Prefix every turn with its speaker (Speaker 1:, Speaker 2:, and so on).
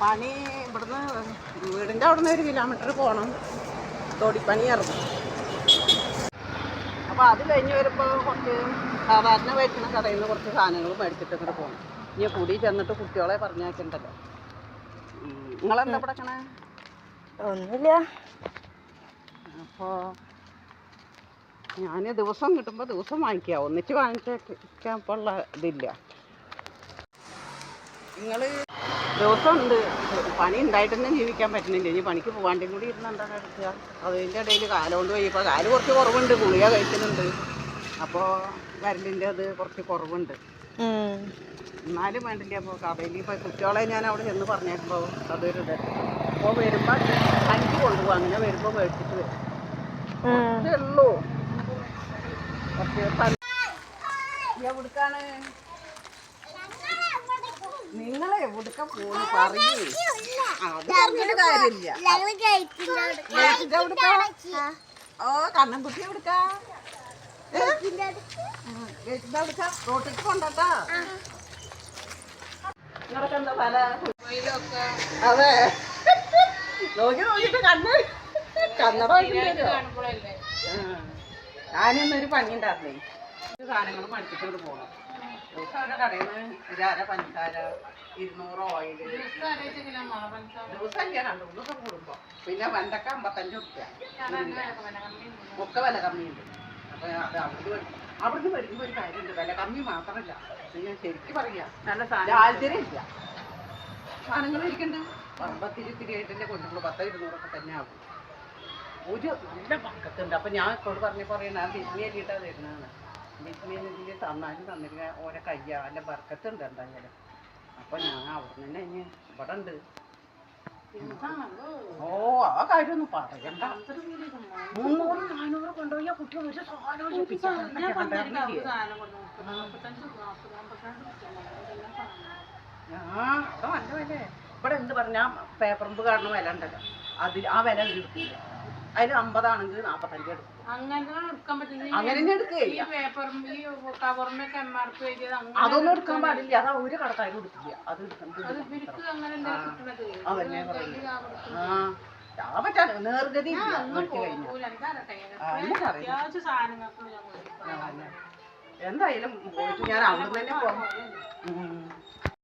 Speaker 1: പണി ഇവിടുന്ന് വീടിന്റെ അവിടുന്ന് ഒരു കിലോമീറ്റർ പോകണം തൊടിപ്പണി ഇറങ്ങും. അപ്പോൾ അത് കഴിഞ്ഞ് വരുമ്പോൾ കുറച്ച് സാധാരണ വരുന്ന കടയിൽ നിന്ന് കുറച്ച് സാധനങ്ങൾ മേടിച്ചിട്ട് ഇങ്ങോട്ട് പോകണം ഇനി കൂടി ചെന്നിട്ട് കുട്ടികളെ പറഞ്ഞേക്കണ്ടല്ലോ നിങ്ങളെന്താ പഠിക്കണേ
Speaker 2: ഒന്നുമില്ല.
Speaker 1: അപ്പോൾ ഞാൻ ദിവസം കിട്ടുമ്പോൾ ദിവസം വാങ്ങിക്കുക ഒന്നിച്ച് വാങ്ങിച്ചേക്കാൻ ഇപ്പോൾ ഉള്ള ഇതില്ല. നിങ്ങൾ ദിവസം ഉണ്ട് പണി ഉണ്ടായിട്ട് തന്നെ ജീവിക്കാൻ പറ്റുന്നില്ല. ഇനി പണിക്ക് പോകാണ്ടും കൂടി ഇരുന്ന് എന്താണ് എടുക്കുക അതിന്റെ ഇടയിൽ കാലം കൊണ്ട് പോയി ഇപ്പോൾ കാൽ കുറച്ച് കുറവുണ്ട്. ഗുളിക കഴിക്കുന്നുണ്ട്. അപ്പോൾ വരലിന്റെ അത് കുറച്ച് കുറവുണ്ട്. എന്നാലും വേണ്ടില്ല. അപ്പോൾ കടയിൽ ഇപ്പോൾ കുട്ടികളെ ഞാൻ അവിടെ ചെന്ന് പറഞ്ഞേക്കുമ്പോൾ അതൊരു ഇത്. അപ്പോൾ വരുമ്പോൾ അഞ്ച് കൊണ്ടുപോകും. അങ്ങനെ വരുമ്പോൾ മേടിച്ചിട്ട് വരും. ഉള്ളൂ. കുറച്ച് എവിടുക്കാണ്? നിങ്ങളെ എവിടുക്ക പോന്ന് പറയൂ. അത് പറഞ്ഞിട്ട് കാര്യമില്ല? ഓ കണ്ണൻകുട്ടി എവിടുക്കാ? റോട്ടിട്ട് കൊണ്ടാട്ടാ അതെ. നോക്കി നോക്കിട്ട് കണ്ണ്. കന്നട ഞാനൊന്നൊരു പണി ഉണ്ടായിരുന്നേ. സാധനങ്ങൾ പഠിച്ചിട്ട് പോകണം ദിവസം അവരുടെ കടയിൽ നിന്ന് പഞ്ചസാര ഇരുന്നൂറ് ഓയിൽ ദിവസം ഞാൻ രണ്ട് മൂന്ന് ദിവസം കൂടുമ്പോൾ പിന്നെ വെണ്ടക്ക അമ്പത്തഞ്ച് റുപ്യ ഒക്കെ വില കമ്മിയുണ്ട്. അപ്പൊ അത് അവിടുന്ന് അവിടുന്ന് മേടിക്കുമ്പോൾ ഒരു കാര്യമുണ്ട്. വില കമ്മി മാത്രമല്ല. ഞാൻ ശരിക്കും പറയാം
Speaker 2: നല്ല
Speaker 1: ഇല്ല സാധനങ്ങൾ ഇരിക്കുന്നുണ്ട് അമ്പത്തിരി ഇത്തിരി ആയിട്ടല്ലേ കൊണ്ടുള്ളൂ പത്തോ ഇരുന്നൂറൊക്കെ തന്നെ ആകും ഒരു നല്ല പക്കത്തുണ്ട്. അപ്പൊ ഞാൻ ഇപ്പോഴും പറഞ്ഞു പറയണ ആ ബിസ്മി അല്ലിട്ടാ തരുന്നതാണ് ബിസ്മി ഇതിൽ തന്നാലും തന്നില്ല. ഓരോ കയ്യ അല്ല ബർക്കത്തുണ്ട് എന്തായാലും. അപ്പൊ ഞാൻ അവിടെ തന്നെ ഇനി ഇവിടെ ഉണ്ട്. ഓ ആ കാര്യമൊന്നും പറയണ്ട. മുന്നൂറ് നാനൂറ് കൊണ്ടുപോയി കുട്ടി ഒരു സാധനം? ആ അവിടെ നല്ല വില ഇവിടെ എന്ത് പറഞ്ഞാ പേപ്പറുമ്പ് കാരണം വില ഉണ്ടല്ലോ. അതിൽ ആ വില എടുക്കില്ല അതിൽ അമ്പതാണെങ്കിൽ നാപ്പത്തഞ്ച് എടുക്കും.
Speaker 3: അങ്ങനെ
Speaker 1: അതൊന്നും എടുക്കാൻ പാടില്ല. അതാ ഒരു കടക്കാരും എടുക്കില്ല. അത്
Speaker 3: എന്താ
Speaker 1: അതന്നെ പറയുന്നത്. ആ നേർഗതി. എന്തായാലും പോയിട്ട് ഞാൻ അവിടെ തന്നെ പോകാം.